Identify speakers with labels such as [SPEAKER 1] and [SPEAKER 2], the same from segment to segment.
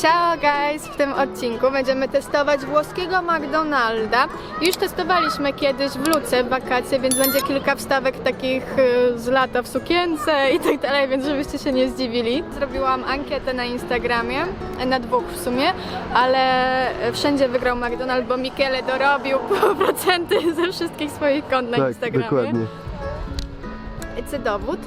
[SPEAKER 1] Ciao guys! W tym odcinku będziemy testować włoskiego McDonalda. Już testowaliśmy kiedyś w Luce w wakacje, więc będzie kilka wstawek takich y, z lata w sukience i tak dalej, więc żebyście się nie zdziwili. Zrobiłam ankietę na Instagramie, na dwóch w sumie, ale wszędzie wygrał McDonald, bo Michele dorobił procenty ze wszystkich swoich kont na
[SPEAKER 2] tak,
[SPEAKER 1] Instagramie.
[SPEAKER 2] dokładnie.
[SPEAKER 1] Chcę dowód.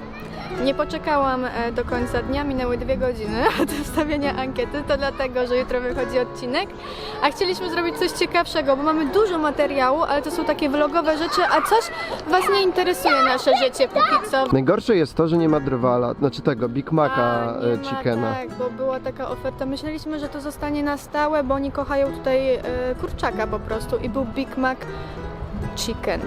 [SPEAKER 1] Nie poczekałam e, do końca dnia, minęły dwie godziny od wstawienia ankiety, to dlatego, że jutro wychodzi odcinek, a chcieliśmy zrobić coś ciekawszego, bo mamy dużo materiału, ale to są takie vlogowe rzeczy, a coś Was nie interesuje nasze życie póki co.
[SPEAKER 2] Najgorsze jest to, że nie ma drwala, znaczy tego Big Maca
[SPEAKER 1] A, nie
[SPEAKER 2] e,
[SPEAKER 1] ma,
[SPEAKER 2] chickena.
[SPEAKER 1] Tak, bo była taka oferta. Myśleliśmy, że to zostanie na stałe, bo oni kochają tutaj e, kurczaka po prostu i był Big Mac Chicken.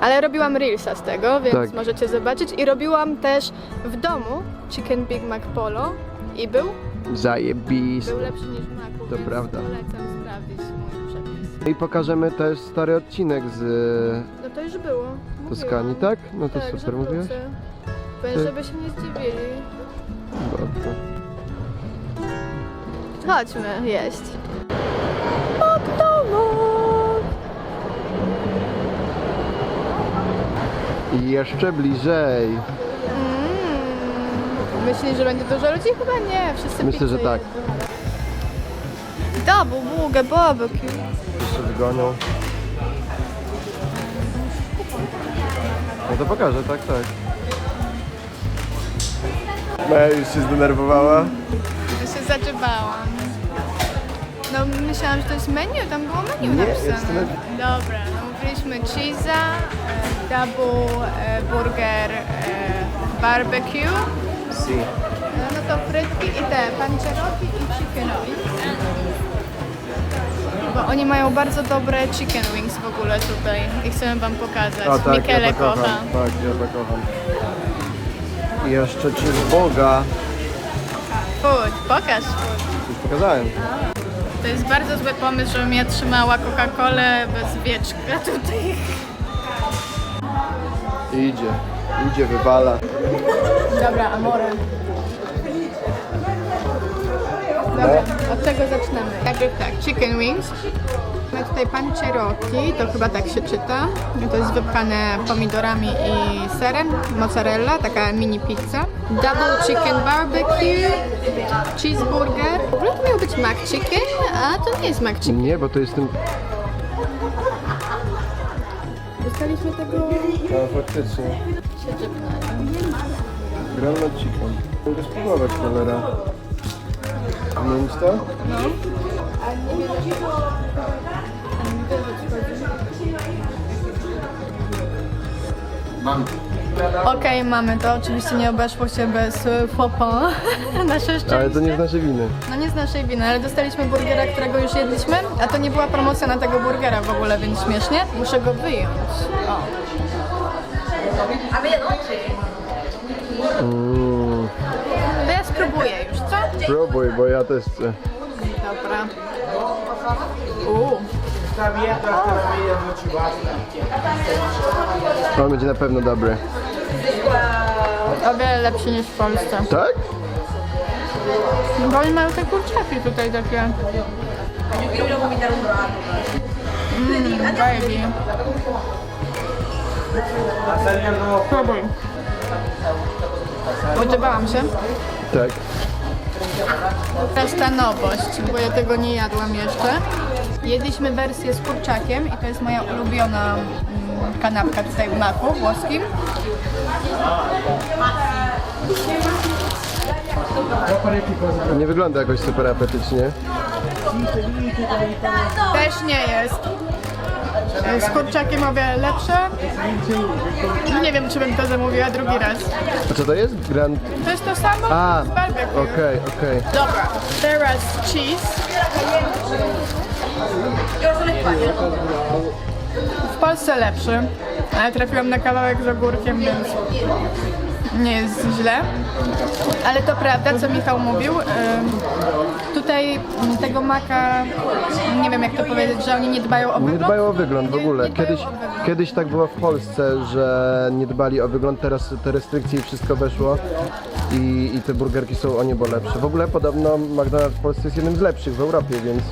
[SPEAKER 1] Ale robiłam reelsa z tego, więc
[SPEAKER 2] Tak.
[SPEAKER 1] możecie zobaczyć. I robiłam też w domu Chicken Big Mac Polo i był, był lepszy niż w Macu,
[SPEAKER 2] To
[SPEAKER 1] więc
[SPEAKER 2] prawda.
[SPEAKER 1] polecam sprawdzić mój przepis.
[SPEAKER 2] I pokażemy też stary odcinek z
[SPEAKER 1] No to już było.
[SPEAKER 2] Toskanii,
[SPEAKER 1] mówiłam.
[SPEAKER 2] tak? No to
[SPEAKER 1] tak,
[SPEAKER 2] super, mówiłeś?
[SPEAKER 1] Więc żeby się nie zdziwili.
[SPEAKER 2] Dobrze.
[SPEAKER 1] Chodźmy jeść. McDonald's!
[SPEAKER 2] I jeszcze bliżej.
[SPEAKER 1] Mm. Myślisz, że będzie dużo ludzi? Chyba nie, wszyscy
[SPEAKER 2] Myślę, że tak.
[SPEAKER 1] Double burger barbecue.
[SPEAKER 2] Jeszcze wygonią. No to pokażę, tak, tak. No, już się zdenerwowała.
[SPEAKER 1] Ja się zaczepałam. No myślałam, że to jest menu, tam było menu
[SPEAKER 2] Nie,
[SPEAKER 1] napisane.
[SPEAKER 2] menu.
[SPEAKER 1] Dobra, no mówiliśmy cheese'a, e, double e, burger e, barbecue,
[SPEAKER 2] Si.
[SPEAKER 1] e, no to frytki i te panceroki i chicken wings. Bo oni mają bardzo dobre chicken wings w ogóle tutaj i chcemy wam pokazać.
[SPEAKER 2] A tak,
[SPEAKER 1] Michele
[SPEAKER 2] ja to kocham.
[SPEAKER 1] kocha.
[SPEAKER 2] Tak, ja to kocham. I jeszcze cheeseburga.
[SPEAKER 1] Food, pokaż food.
[SPEAKER 2] Już pokazałem.
[SPEAKER 1] To jest bardzo zły pomysł, żebym ja trzymała Coca-Colę bez wieczka tutaj.
[SPEAKER 2] Idzie, idzie, wywala.
[SPEAKER 1] Dobra, amore. Dobra, od czego zaczynamy? Najpierw tak, chicken wings. Mamy tutaj pancerotti, to chyba tak się czyta. To jest wypchane pomidorami i serem. Mozzarella, taka mini pizza. Double chicken barbecue. Cheeseburger. W ogóle to miał być mac chicken, a to nie jest mac chicken.
[SPEAKER 2] Nie, bo to jest ten...
[SPEAKER 1] Dostaliśmy tego...
[SPEAKER 2] No faktycznie. Granat chicken. Mogę spróbować, cholera. To?
[SPEAKER 1] No. Okej, mamy to. Oczywiście nie obeszło się bez y, faux pas. Nasze szczęście.
[SPEAKER 2] Ale to nie z naszej winy.
[SPEAKER 1] No nie z naszej winy, ale dostaliśmy burgera, którego już jedliśmy, a to nie była promocja na tego burgera w ogóle, więc śmiesznie. Muszę go wyjąć. O.
[SPEAKER 2] Mm,
[SPEAKER 1] To ja spróbuję już, co?
[SPEAKER 2] próbuj, bo ja też chcę.
[SPEAKER 1] Dobra. Uuu.
[SPEAKER 2] On będzie na pewno dobry.
[SPEAKER 1] O wiele lepszy niż w Polsce.
[SPEAKER 2] Tak?
[SPEAKER 1] Bo oni mają te kurczaki tutaj takie. Mmm, baby. Próbuj. Podobałam się.
[SPEAKER 2] Tak.
[SPEAKER 1] Teraz ta nowość, bo ja tego nie jadłam jeszcze. Jedliśmy wersję z kurczakiem i to jest moja ulubiona mm, kanapka tutaj w maku włoskim.
[SPEAKER 2] Nie wygląda jakoś super apetycznie.
[SPEAKER 1] Też nie jest. Z kurczakiem o wiele lepsze. No nie wiem, czy bym to zamówiła drugi raz.
[SPEAKER 2] A co to jest? Grand...
[SPEAKER 1] To jest to samo
[SPEAKER 2] A,
[SPEAKER 1] z barbecue.
[SPEAKER 2] okej, okej.
[SPEAKER 1] Dobra, teraz cheese. W Polsce lepszy, ale trafiłam na kawałek z ogórkiem, więc nie jest źle. Ale to prawda, co Michał mówił. Tutaj tego maka, nie wiem jak to powiedzieć, że oni nie dbają o
[SPEAKER 2] Nie
[SPEAKER 1] wygląd.
[SPEAKER 2] dbają o wygląd w
[SPEAKER 1] Nie-
[SPEAKER 2] ogóle.
[SPEAKER 1] nie
[SPEAKER 2] Kiedyś. Kiedyś tak było w Polsce, że nie dbali o wygląd, teraz te restrykcje i wszystko weszło i, i te burgerki są o niebo lepsze. W ogóle podobno McDonald's w Polsce jest jednym z lepszych w Europie, więc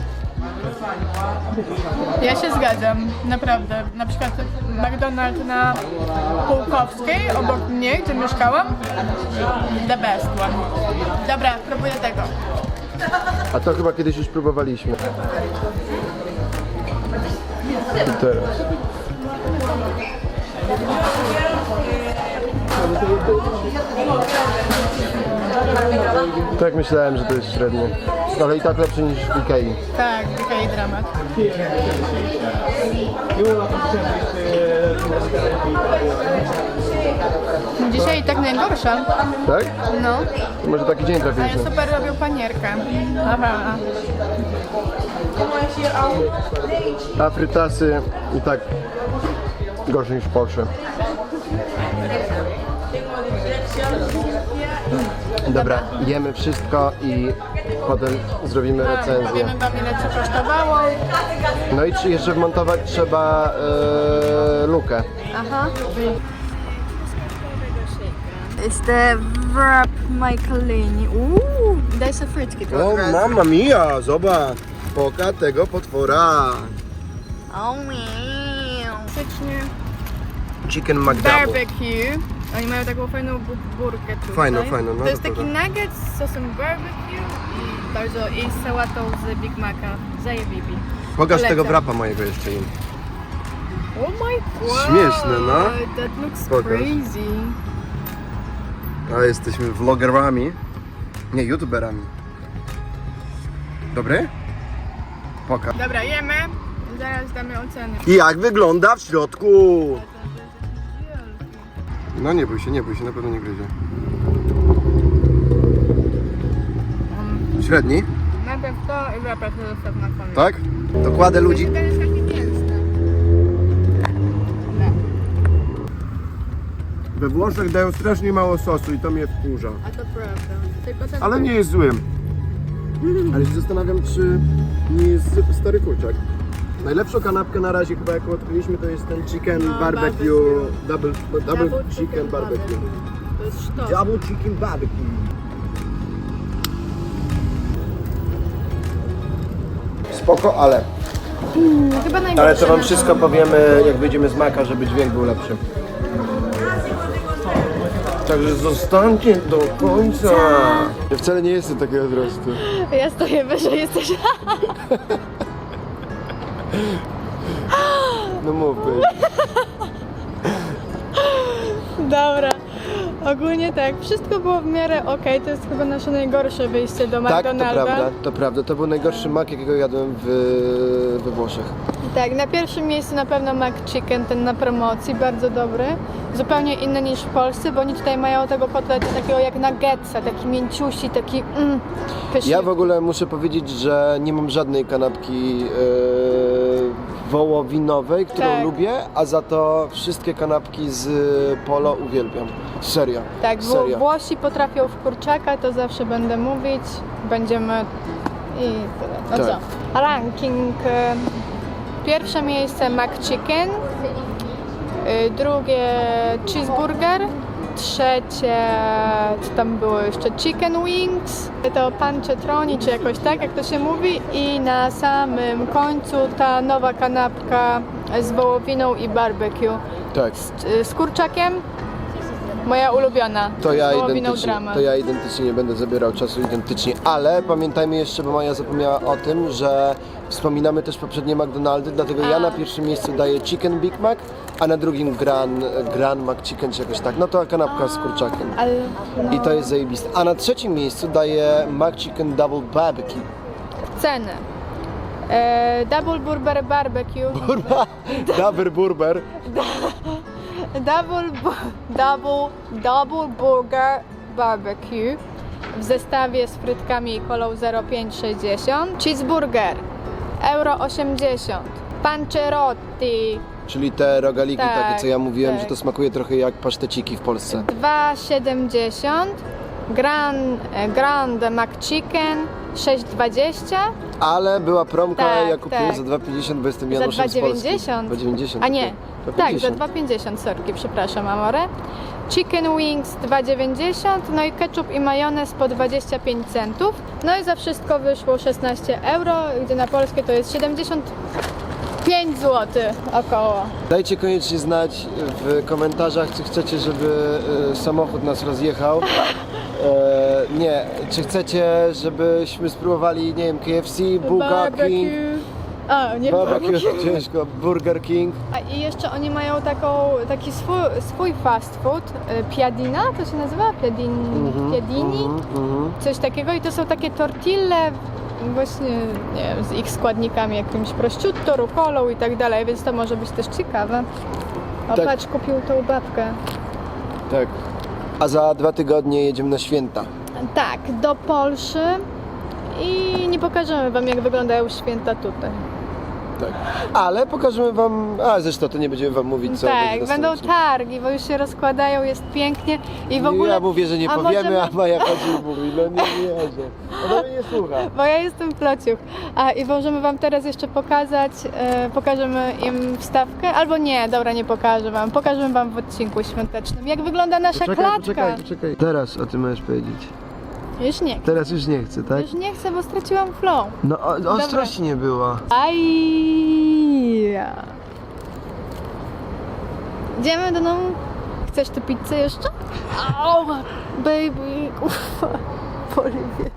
[SPEAKER 1] Ja się zgadzam, naprawdę. Na przykład McDonald's na Pułkowskiej, obok mnie, gdzie mieszkałam, the best one. Dobra, próbuję tego.
[SPEAKER 2] A to chyba kiedyś już próbowaliśmy. I teraz. Tak myślałem, że to jest średnie. Ale i tak lepszy niż w Ikei.
[SPEAKER 1] Tak, taki dramat. Dzisiaj i tak najgorsza.
[SPEAKER 2] Tak?
[SPEAKER 1] No,
[SPEAKER 2] Może taki dzień
[SPEAKER 1] ale
[SPEAKER 2] trafiliśmy.
[SPEAKER 1] super robią panierkę. Aha.
[SPEAKER 2] A frytasy i tak gorsze niż w Porsche. Dobra, jemy wszystko i potem zrobimy recenzję.
[SPEAKER 1] Powiemy wam ile co kosztowało.
[SPEAKER 2] No i czy jeszcze wmontować trzeba e, lukę.
[SPEAKER 1] Aha. Jest the wrap Michaelini. Uuu, daj sobie frytki tu od razu.
[SPEAKER 2] mamma mia, zobacz. Poka tego potwora.
[SPEAKER 1] O wow. Faktycznie
[SPEAKER 2] Chicken McDouble.
[SPEAKER 1] barbecue. Oni mają taką fajną bu- burkę tutaj.
[SPEAKER 2] Fajną, fajną, no
[SPEAKER 1] To jest
[SPEAKER 2] to
[SPEAKER 1] taki
[SPEAKER 2] prawda.
[SPEAKER 1] nugget z sosem barbecue i bardzo i z sałatą z Big Maca. Zajebibi.
[SPEAKER 2] Pokaż
[SPEAKER 1] Polecam.
[SPEAKER 2] tego wrapa mojego jeszcze im.
[SPEAKER 1] Oh my god.
[SPEAKER 2] Śmieszne, no.
[SPEAKER 1] That looks
[SPEAKER 2] Pokaż.
[SPEAKER 1] crazy.
[SPEAKER 2] A jesteśmy vlogerami. Nie, youtuberami. Dobry? Poka.
[SPEAKER 1] Dobra, jemy. Zaraz damy oceny.
[SPEAKER 2] I jak wygląda w środku? No nie bój się, nie bój się, na pewno nie gryzie. Średni,
[SPEAKER 1] Najpierw to i wrapę zostaw na koniec.
[SPEAKER 2] tak? Dokładę ludzi.
[SPEAKER 1] Jest taki mięsny.
[SPEAKER 3] We Włoszech dają strasznie mało sosu i to mnie wkurza.
[SPEAKER 1] A to prawda. Tylko ten
[SPEAKER 3] Ale nie jest złym.
[SPEAKER 2] Ale się zastanawiam, czy nie jest stary kurczak. Najlepszą kanapkę na razie chyba jaką odkryliśmy to jest ten chicken
[SPEAKER 1] No,
[SPEAKER 2] barbecue,
[SPEAKER 1] barbecue.
[SPEAKER 2] double, double,
[SPEAKER 1] Double
[SPEAKER 2] chicken,
[SPEAKER 1] chicken
[SPEAKER 2] barbecue.
[SPEAKER 1] To jest sztos.
[SPEAKER 2] Double chicken barbecue. Spoko, ale,
[SPEAKER 1] Chyba najgorsze
[SPEAKER 2] ale to wam
[SPEAKER 1] na-
[SPEAKER 2] wszystko powiemy jak wyjdziemy z maka, żeby dźwięk był lepszy. Także zostańcie do końca. Ja wcale nie jestem takiego wzrostu.
[SPEAKER 1] Ja stoję wyżej, jesteś...
[SPEAKER 2] No mów, baby.
[SPEAKER 1] Dobra. Ogólnie tak, wszystko było w miarę okej. To jest chyba nasze najgorsze wyjście do
[SPEAKER 2] Tak, to
[SPEAKER 1] McDonalda.
[SPEAKER 2] prawda, to prawda. To był najgorszy mak, jakiego jadłem w, we Włoszech.
[SPEAKER 1] Tak, na pierwszym miejscu na pewno McChicken, ten na promocji, bardzo dobry. Zupełnie inny niż w Polsce, bo oni tutaj mają tego kotleta takiego jak nuggetsa, taki mięciusi, taki mm, pyszny.
[SPEAKER 2] Ja w ogóle muszę powiedzieć, że nie mam żadnej kanapki yy, wołowinowej, którą
[SPEAKER 1] Tak.
[SPEAKER 2] lubię, a za to wszystkie kanapki z polo uwielbiam. Serio.
[SPEAKER 1] Tak, bo
[SPEAKER 2] Serio.
[SPEAKER 1] Włosi potrafią w kurczaka, to zawsze będę mówić. Będziemy i tyle. No
[SPEAKER 2] Tak.
[SPEAKER 1] co? Ranking. e, Pierwsze miejsce McChicken, e, drugie cheeseburger, trzecie, co tam było jeszcze, chicken wings, to panczetroni, czy jakoś tak, jak to się mówi i na samym końcu ta nowa kanapka z wołowiną i barbecue
[SPEAKER 2] Tak.
[SPEAKER 1] z, z kurczakiem. Moja ulubiona.
[SPEAKER 2] To ja, identycznie,
[SPEAKER 1] dramat.
[SPEAKER 2] to ja identycznie nie będę zabierał czasu identycznie, ale pamiętajmy jeszcze, bo Maja zapomniała o tym, że wspominamy też poprzednie McDonaldy, dlatego ja na pierwszym miejscu daję Chicken Big Mac, a na drugim Gran, Gran McChicken czy jakoś tak, no to kanapka z kurczakiem.
[SPEAKER 1] No,
[SPEAKER 2] I to jest zajebiste. A na trzecim miejscu daję McChicken Double Barbecue.
[SPEAKER 1] ceny. E, double burger barbecue.
[SPEAKER 2] Kurwa, Double Burger.
[SPEAKER 1] Double, double, double burger barbecue w zestawie z frytkami i kolą 0,560. Cheeseburger euro 80. Pancerotti
[SPEAKER 2] Czyli te rogaliki
[SPEAKER 1] Tak,
[SPEAKER 2] takie, co ja mówiłem,
[SPEAKER 1] tak.
[SPEAKER 2] że to smakuje trochę jak paszteciki w Polsce.
[SPEAKER 1] 2,70. Gran, e, Grande McChicken 6,20.
[SPEAKER 2] Ale była promka,
[SPEAKER 1] Tak,
[SPEAKER 2] ja kupiłem
[SPEAKER 1] tak.
[SPEAKER 2] za 2,50, bo jestem
[SPEAKER 1] Za
[SPEAKER 2] Januszem z Polski.
[SPEAKER 1] 2,90.
[SPEAKER 2] 2,90.
[SPEAKER 1] A nie, tak, za
[SPEAKER 2] 2,50.
[SPEAKER 1] 2,50 sorki, przepraszam, Amore. Chicken wings 2,90, no i ketchup i majonez po 25 centów. No i za wszystko wyszło 16 euro, gdzie na polskie to jest 75 zł około.
[SPEAKER 2] Dajcie koniecznie znać w komentarzach, czy chcecie, żeby e, samochód nas rozjechał. E, nie, czy chcecie, żebyśmy spróbowali, nie wiem, KFC, Burger King,
[SPEAKER 1] A, nie
[SPEAKER 2] barbecue, ciężko, Burger King.
[SPEAKER 1] A i jeszcze oni mają taką, taki swój, swój fast food, y, Piadina to się nazywa? Piadin, Piadini?
[SPEAKER 2] Mhm, mhm.
[SPEAKER 1] Coś takiego i to są takie tortille właśnie, nie wiem, z ich składnikami, jakimś prosciutto, rukolą i tak dalej, więc to może być też ciekawe. O,
[SPEAKER 2] Tak.
[SPEAKER 1] patrz, kupił tą babkę.
[SPEAKER 2] Tak. A za dwa tygodnie jedziemy na święta.
[SPEAKER 1] Tak, do Polszy i nie pokażemy wam, jak wyglądają święta tutaj.
[SPEAKER 2] Tak. Ale pokażemy wam, a zresztą to nie będziemy wam mówić co
[SPEAKER 1] tak, będą targi, bo już się rozkładają, jest pięknie i w ogóle...
[SPEAKER 2] Ja mówię, że nie
[SPEAKER 1] a
[SPEAKER 2] powiemy,
[SPEAKER 1] możemy-
[SPEAKER 2] a Maja chodzi i mówi, no nie wierzę. Ona mnie nie słucha.
[SPEAKER 1] Bo ja jestem plociuch. A i możemy wam teraz jeszcze pokazać, e, pokażemy im wstawkę, albo nie, dobra, nie pokażę wam. Pokażemy wam w odcinku świątecznym, jak wygląda nasza klatka.
[SPEAKER 2] poczekaj, poczekaj. Teraz o tym możesz powiedzieć.
[SPEAKER 1] Już nie.
[SPEAKER 2] Teraz już nie chcę, tak?
[SPEAKER 1] Już nie chcę, bo straciłam flow.
[SPEAKER 2] No o, ostrości nie było.
[SPEAKER 1] Aj. Idziemy do domu. Chcesz tu pizzę jeszcze? Au, baby, ufa, po rybie.